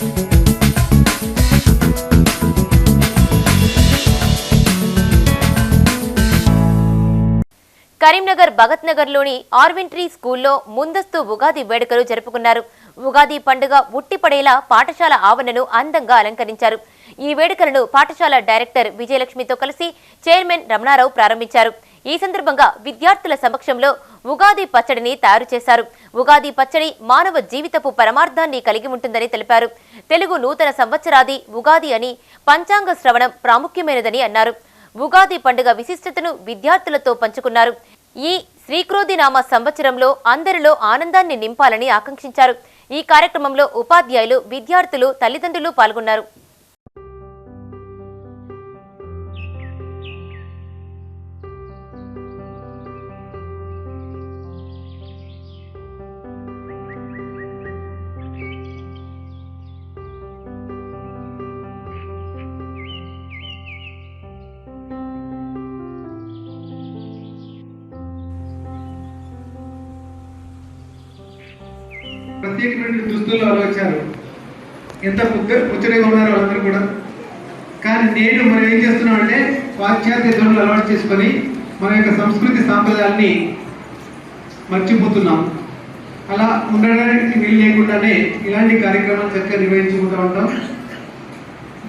కరీంనగర్ భగత్ నగర్లోని ఆర్వింట్రీ స్కూల్లో ముందస్తు ఉగాది వేడుకలు జరుపుకున్నారు. ఉగాది పండుగ ఉట్టిపడేలా పాఠశాల ఆవరణను అందంగా అలంకరించారు. ఈ వేడుకలను పాఠశాల డైరెక్టర్ విజయలక్ష్మితో కలిసి చైర్మన్ రమణారావు ప్రారంభించారు. ఈ సందర్భంగా విద్యార్థుల సమక్షంలో ఉగాది పచ్చడిని తయారు చేశారు. ఉగాది పచ్చడి మానవ జీవితపు పరమార్థాన్ని కలిగి ఉంటుందని తెలిపారు. తెలుగు నూతన సంవత్సరాది ఉగాది అని పంచాంగ శ్రవణం ప్రాముఖ్యమైనదని అన్నారు. ఉగాది పండుగ విశిష్టతను విద్యార్థులతో పంచుకున్నారు. ఈ శ్రీక్రోధినామ సంవత్సరంలో అందరిలో ఆనందాన్ని నింపాలని ఆకాంక్షించారు. ఈ కార్యక్రమంలో ఉపాధ్యాయులు విద్యార్థులు తల్లిదండ్రులు పాల్గొన్నారు. ప్రత్యేకమైన దుస్తుల్లో ఆలోచారు ఎంత ముద్ద ముచ్చటగా ఉన్నారు వాళ్ళందరూ కూడా. కానీ నేను మనం ఏం చేస్తున్నాం అంటే పాశ్చాత్య ధనులు అలవాటు చేసుకొని మన యొక్క సంస్కృతి సాంప్రదాయాన్ని మర్చిపోతున్నాం. అలా ఉండడానికి వీలు లేకుండానే ఇలాంటి కార్యక్రమాలు చక్కగా నిర్వహించుకుంటూ ఉంటాం.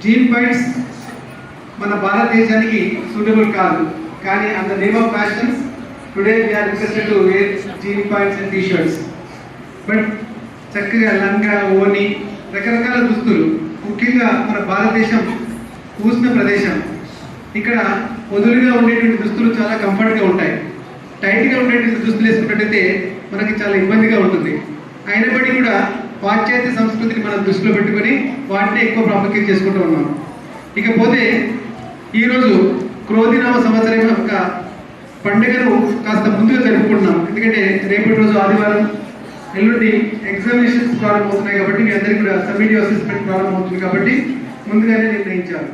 జీన్ పాయింట్స్ మన భారతదేశానికి సూటబుల్ కాదు. కానీ అంత name of fashions today we are requested to wear jean pants and T shirts but చక్కగా లంగా ఓని రకరకాల దుస్తులు ముఖ్యంగా మన భారతదేశం ఊసిన ప్రదేశం. ఇక్కడ వదులుగా ఉండేటువంటి దుస్తులు చాలా కంఫర్ట్గా ఉంటాయి. టైట్గా ఉండేటువంటి దుస్తులు వేసుకున్నట్టయితే మనకి చాలా ఇబ్బందిగా ఉంటుంది. అయినప్పటికీ కూడా పాశ్చాత్య సంస్కృతిని మనం దృష్టిలో పెట్టుకొని వాటిని ఎక్కువ ప్రాముఖ్యత చేసుకుంటూ ఉన్నాం. ఇకపోతే ఈరోజు క్రోధినామ సంవత్సరం యొక్క పండుగను కాస్త ముందుగా జరుపుకుంటున్నాం. ఎందుకంటే రేపటి రోజు ఆదివారం ఎల్లుండి ఎగ్జామినేషన్స్ ప్రారంభమవుతున్నాయి కాబట్టి మీ అందరికీ కూడా సబ్మిట్ అసెస్మెంట్ ప్రారంభమవుతుంది కాబట్టి ముందుగానే నిర్ణయించారు